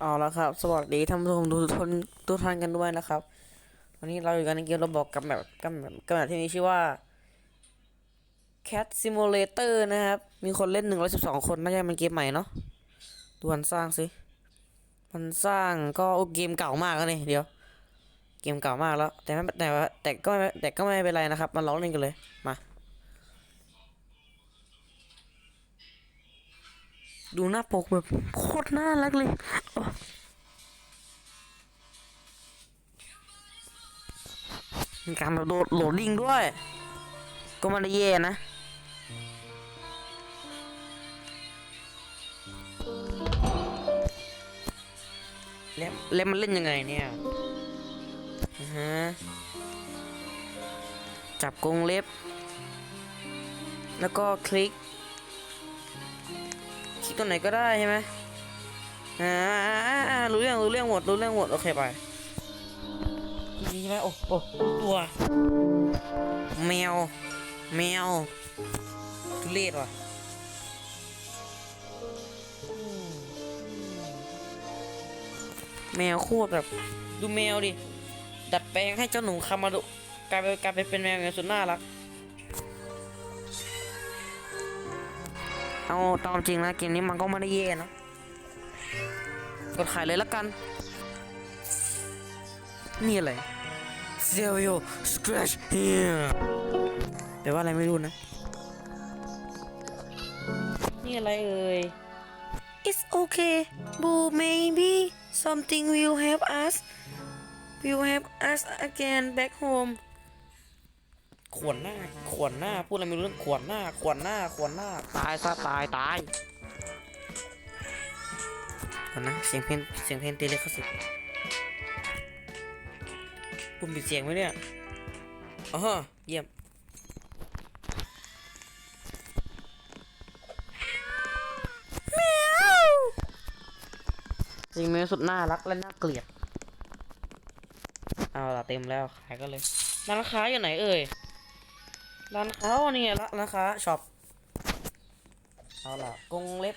เอาละครับ สวัสดีท่านผู้ชมทุกท่านทุกท่านกันด้วยนะครับ วันนี้เราอยู่กันในเกมราบอกกับแบบกับแบบกับแบบที่มีชื่อว่า Cat Simulator นะครับ มีคนเล่น112คนน่าจะเป็นเกมใหม่เนาะดูมันสร้างสิ มันสร้างก็เกมเก่ามากแล้วนี่เดี๋ยว เกมเก่ามากแล้ว แต่ไม่แต่แต่ก็แต่ก็ไม่เป็นไรนะครับ มาลองเล่นกันเลยมา ดูหน้าปกแบบโคตรน่ารักเลยมีการแบบโหลดโหลดลิงด้วย ก็ไมันได้แย่นะแล้วแล้วมันเล่นยังไงเนี่ยฮะจับกรงเล็บ แล้วก็คลิก คลิกตรงไหนก็ได้ใช่ไหมอ่าอ่าอ่ารู้เรื่องรู้เรื่องหมดรู้เรื่องหมดโอเคไปนี่ใช่ไหมโอ้โอ้ตัวแมว แมวทุเรศว่ะอืมแมวโคตรแบบ ดูแมวดิ ดัดแปลงให้เจ้าหนูคามาดุกลายเป็นกลายเป็นเป็นแมวอย่างสุดน่ารัก เอาตามจริงนะเกมนี้มันก็ไม่ได้แย่นะกดขายเลยละกัน นี่อะไรเซลโยสครัชเฮียแต่ว่าอะไรไม่รู้นะ นี่อะไรเอ่ย It's okay but maybe something will help us will help us again back home ขวนหน้าขวนหน้าพูดอะไรไม่รู้เรื่องขวนหน้าขวนหน้าขวนหน้า ตายซะตายตายก่อนนะเสียงเพลงเสียงเพลงตีเลยเขาสิปุ่มปิดเสียงไว้เนี่ยอ๋อเยี่ยมแมวจริงแมวสุดน่ารักและน่าเกลียด เอาละเต็มแล้วขายก็เลยร้านค้าอยู่ไหนเอ่ย ร้านค้าอ๋อนี่ไงละร้านค้าช็อปเอาล่ะกรงเล็บ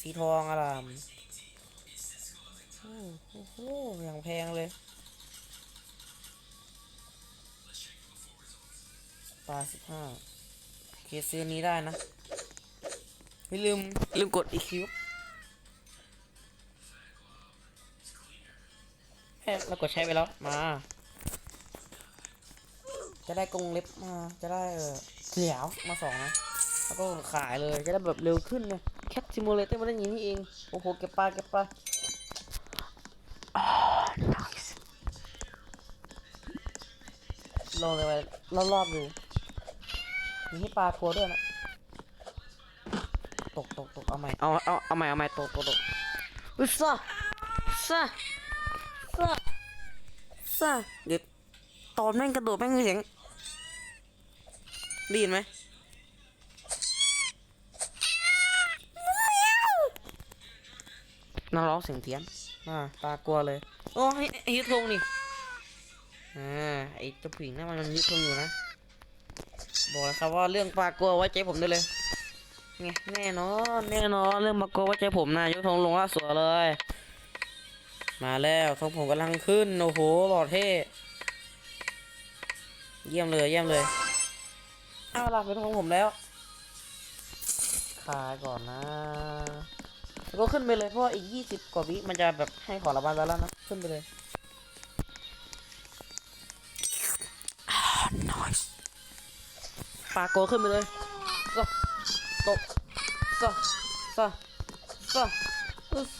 สีทองอารามโอ้โหอย่างแพงเลยปลาสิบห้าเคซื้อนี้ได้นะ ไม่ลืม ลืมกดอีคิวเฮ้ยเรากดใช้ไปแล้ว มา จะได้กรงเล็บมาจะได้เออเหลียวมาสองนะแล้วก็ขายเลยจะได้แบบเร็วขึ้นเนี่ยแคทซิมูเลเตอร์มันได้อย่างนี้นี่เองโอ้โหเก็บปลาเก็บปลาลองเลยไปรอบๆดูมีให้ปลาทัวด้วยนะตกตกตกเอาใหม่เอาเอาเอาใหม่เอาใหม่ตกตกตกอุ้ยซ่าซ่าซ่าซ่าเดี๋ยวตอนแม่งกระโดดแม่งมีเสียง ได้ยินไหมนักร้องเสียงเพี้ยนอ่าตากลัวเลย โอ้ให้ให้ยึดธงนี่ อ่า ไอ้เจ้าผู้หญิงนั่นมันมันยึดธงอยู่นะ บอกเลยครับว่าเรื่องปลากลัวไว้ใจผมได้เลยไงแน่นอนแน่นอนเรื่องปลากลัวไว้ใจผมนะยกธงลงล่าสวยเลย มาแล้วธงผมกำลังขึ้น โอ้โหหล่อเท่ เยี่ยมเลยเยี่ยมเลย เอาล่ะเป็นธงผมแล้วขายก่อนนะแล้วก็ขึ้นไปเลยเพราะว่าอีกยี่สิบกว่าวิมันจะแบบให้ขอระบายแล้วนะขึ้นไปเลย nice ปาโกขึ้นไปเลยซะตกซะซะซะอึส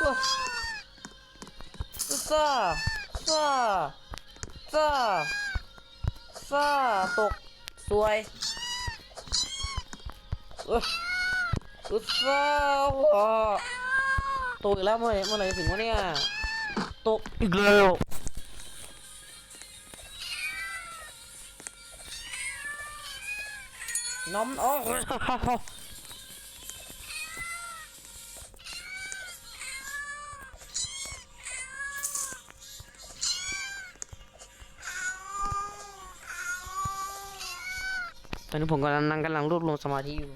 อึสอึสซะซะซะซะตก สวยเอ้ยอุตส่าห์ว่ะตกอีกแล้วเมื่อไหร่เมื่อไหร่จะถึงวะเนี่ยตกอีกแล้วน้อมอ๋อ ตอนนี้ผมกำลังนั่งกำลังรวบรวมสมาธิอยู่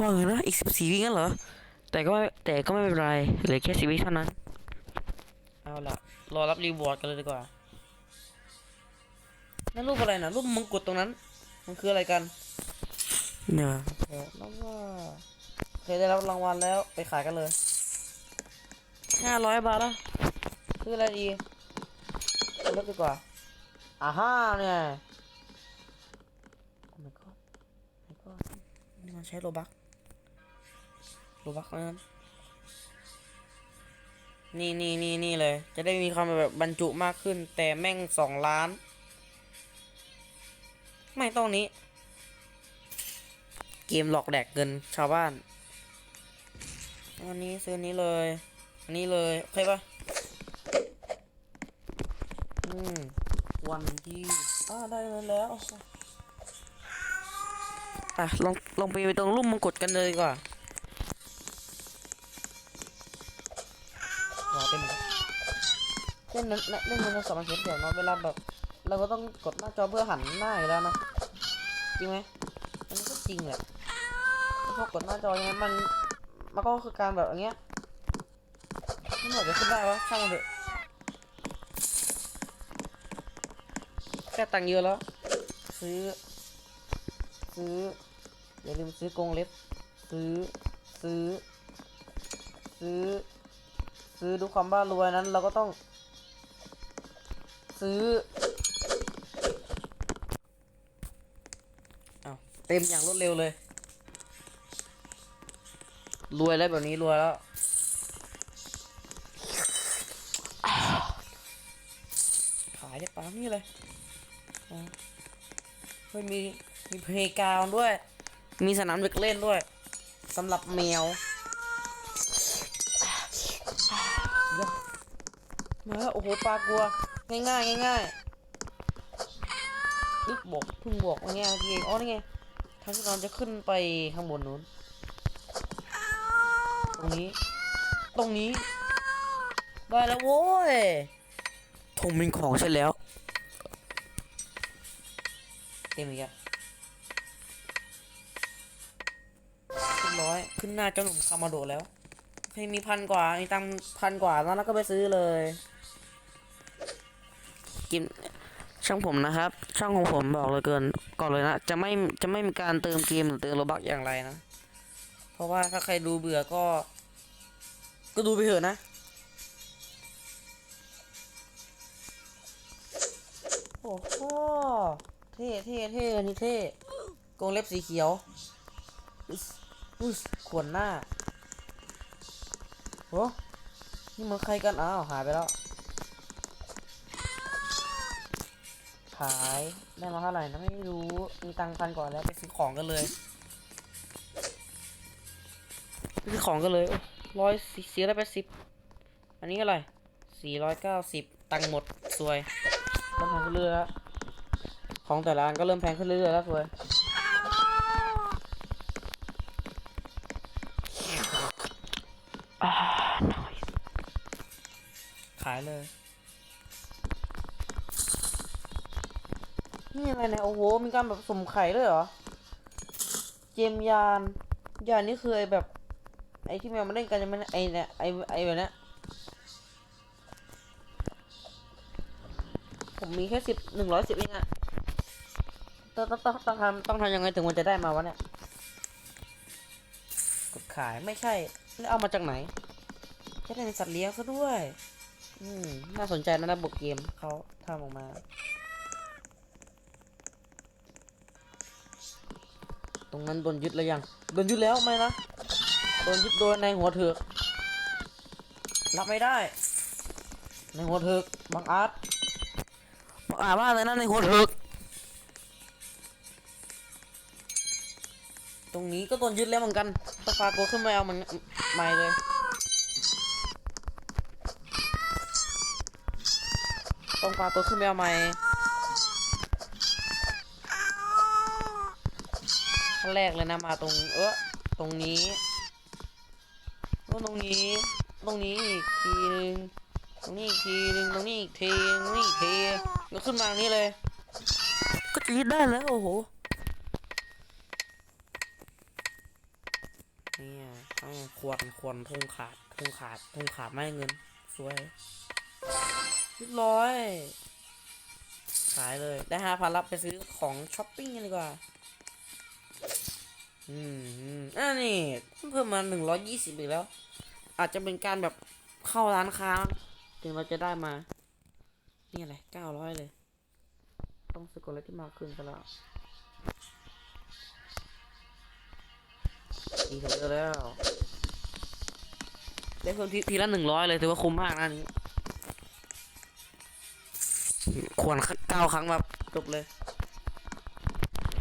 ว่าไงนะอีกสิบสี่วิงั้นเหรอ แต่ก็แต่ก็ไม่เป็นไรเหลือแค่สิบวิเท่านั้น เอาละรอรับรีวอร์ดกันเลยดีกว่า นั่นรูปอะไรนะรูปมงกุฎตรงนั้น มันคืออะไรกันเนี่ยแล้วว่าเคยได้รับรางวัลแล้วไปขายกันเลย ห้าร้อยบาทแล้วคืออะไรดีเอารถดีกว่าอ่าฮ่าเนี่ยโอ้ my god my god นี่มันใช้โลบักโลบักนั้นนี่นี่นี่นี่เลย จะได้มีความแบบบรรจุมากขึ้น แต่แม่งสองล้าน ไม่ต้องนี้ เกมหลอกแดกเงินชาวบ้านอันนี้ซื้ออนนี้เลย อันนี้เลย โอเคปะอืม วันที่อ่าได้เงินแล้วอะลองลองไปตรงรูปมงกุฎกันเลยดีกว่รอเต็มเลยเล่นนั้นเล่นในสมาร์ทเดี๋ยวเนาะเวลาแบบ เราก็ต้องกดหน้าจอเพื่อหันหน้าอยู่แล้วนะจริงไหมมันก็จริงแหละพอกดหน้าจอยังไงมันมันก็คือการแบบอย่างเงี้ย ไม่หมดจะขึ้นได้วะช่างมันเถอะแค่ตังค์เยอะแล้ว ซื้อ ซื้อ อย่าลืมซื้อกงเล็บ ซื้อ ซื้อ ซื้อ ซื้อดูความบ้ารวยนั้นเราก็ต้อง ซื้อเอาเต็มอย่างรวดเร็วเลย รวยแล้วแบบนี้รวยแล้ว นี่เลยเฮ้ยมีมีเพลกาวด้วย มีสนามเด็กเล่นด้วยสำหรับแมวมาแล้วโอ้โหปลากลัว ง่ายง่ายง่ายๆอึ๊บบอกเพิ่งบอกว่าง่ายเมื่อกี้เองอ๋อนี่ไงทางที่เราจะขึ้นไปข้างบนนู้น ตรงนี้ ตรงนี้ ได้แล้วโว้ยธงเป็นของใช่แล้ว ต็มอีกอะเรียบร้อยขึ้นหน้าเจ้าหนุ่มคามาโดะแล้วให้มีพันกว่ามีตังค์พันกว่าแล้วแล้วก็ไปซื้อเลยกินช่างผมนะครับ ช่างของผมบอกเลยเกินก่อนเลยนะ จะไม่จะไม่มีการเติมเกมหรือเติมโลบักอย่างไรนะ เพราะว่าถ้าใครดูเบื่อก็ ก็ดูไปเถอะนะ โอ้โห เท่เท่เท่อันนี้เท่กรงเล็บสีเขียวอุ้ยขวนหน้าโอ้นี่มันใครกัน อ้าว หายไปแล้ว ขาย ได้มาเท่าไหร่นะไม่รู้ มีตังค์พันกว่าแล้วไปซื้อของกันเลยซื้อของกันเลยร้อยสี่ร้อยแปดสิบอันนี้อะไรสี่ร้อยเก้าสิบตังค์หมด สวยเริ่มแพงขึ้นเรื่อยแล้ว ของแต่ละอันก็เริ่มแพงขึ้นเรื่อยๆแล้วสวยอ่าหน่อยขายเลย นี่อะไรเนี่ย โอ้โห มีการแบบสุ่มไข่ด้วยเหรอ เจมยาน ยานนี่คือไอแบบ ไอที่แมวมาเล่นกันยังไม่ไอเนี่ย ไอไอแบบเนี้ยผมมีแค่สิบหนึ่งร้อยสิบเองอะ ต้องต้องต้องต้องทำต้องทำยังไงถึงมันจะได้มาวะเนี่ย กดขายไม่ใช่ แล้วเอามาจากไหนจะได้เป็นสัตว์เลี้ยงซะด้วย อืม น่าสนใจนะระบบเกมเขาทำออกมา ตรงนั้นโดนยึดแล้วยัง โดนยึดแล้วไหมนะ โดนยึดโดยในหัวเถือกรับไม่ได้ ในหัวเถือกบางอาร์ตบางอาร์ตว่าเลยนะในหัวเถือก ตรงนี้ก็โดนยึดแล้วเหมือนกันต้องพาโกขึ้นไปเอามันไม่เลย ต้องพาตัวขึ้นไปเอาใหม่ขั้นแรกเลยนะมาตรงเออตรงนี้แล้วตรงนี้ ตรงนี้อีกทีนึงตรงนี้อีกทีนึงตรงนี้อีกทีตรงนี้อีกทีแล้วขึ้นมาตรงนี้เลย ก็จะยึดได้แล้วโอ้โห เนี่ยต้อง ควรควรทงขาดทงขาดทงขาดไม่เงิน สวยเรียบร้อย ขายเลย ได้ห้าพันรับไปซื้อของช้อปปิ้งกันดีกว่า อืมอืมอ่านี่เพิ่มมาหนึ่งร้อยยี่สิบอีกแล้ว อาจจะเป็นการแบบเข้าร้านค้าถึงเราจะได้มา นี่อะไรเก้าร้อยเลย ต้องสกอตเลตที่มากขึ้นซะแล้วอีกเยอแล้ว ได้เพิ่มทีทีละหนึ่งร้อยเลยถือว่าคุ้มมากนะนี้ ควรเก้าครั้งแบบจบเลย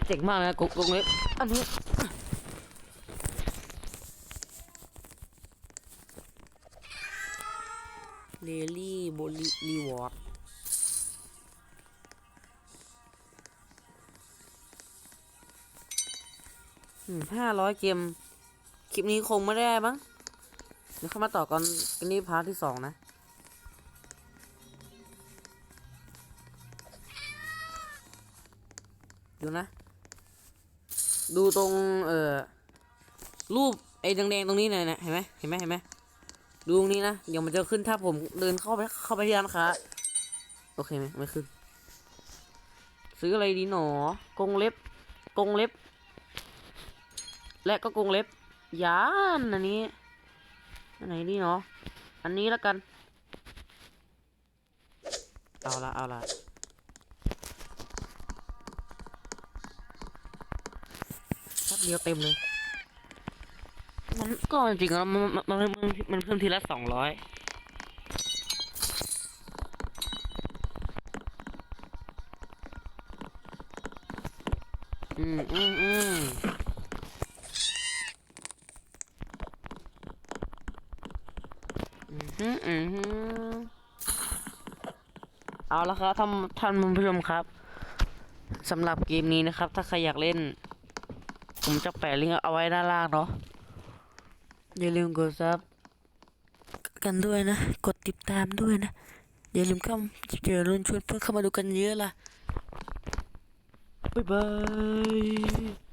เจ๋งมากนะกุ๊กกุ๊กนี้อันนี้เลลี่โบลิรีวอร์ดห้าร้อยเกม คลิปนี้คงไม่ได้บ้าง เดี๋ยวเข้ามาต่อกันกันนี่พาร์ทที่สองนะ ดูนะ ดูตรงเอ่อรูปไอ้แดงๆตรงนี้หน่อยนะเห็นไหมเห็นไหมเห็นไหมดูตรงนี้นะเดี๋ยวมันจะขึ้นถ้าผมเดินเข้าไปเข้าไปที่ร้านค้าโอเคไหมไม่ขึ้น ซื้ออะไรดีหนอกงเล็บกงเล็บ และก็กงเล็บยานอันนี้ อันไหนดีเนาะอันนี้แล้วกัน เอาละเอาละแป๊บเดียวเต็มเลย มันก็จริงๆแล้วมันมันมันมันมันเพิ่มทีละสองร้อยอืมอืมอืมอืมอืมอืม เอาละครับท่านท่านผู้ชมครับสำหรับเกมนี้นะครับ ถ้าใครอยากเล่น ผมจะแปะลิงก์เอาไว้ด้านล่างเนาะอย่าลืมกดซับกันด้วยนะ กดติดตามด้วยนะ อย่าลืมเข้าเจอรุ่นชวนเพื่อนเข้ามาดูกันเยอะล่ะบ๊ายบาย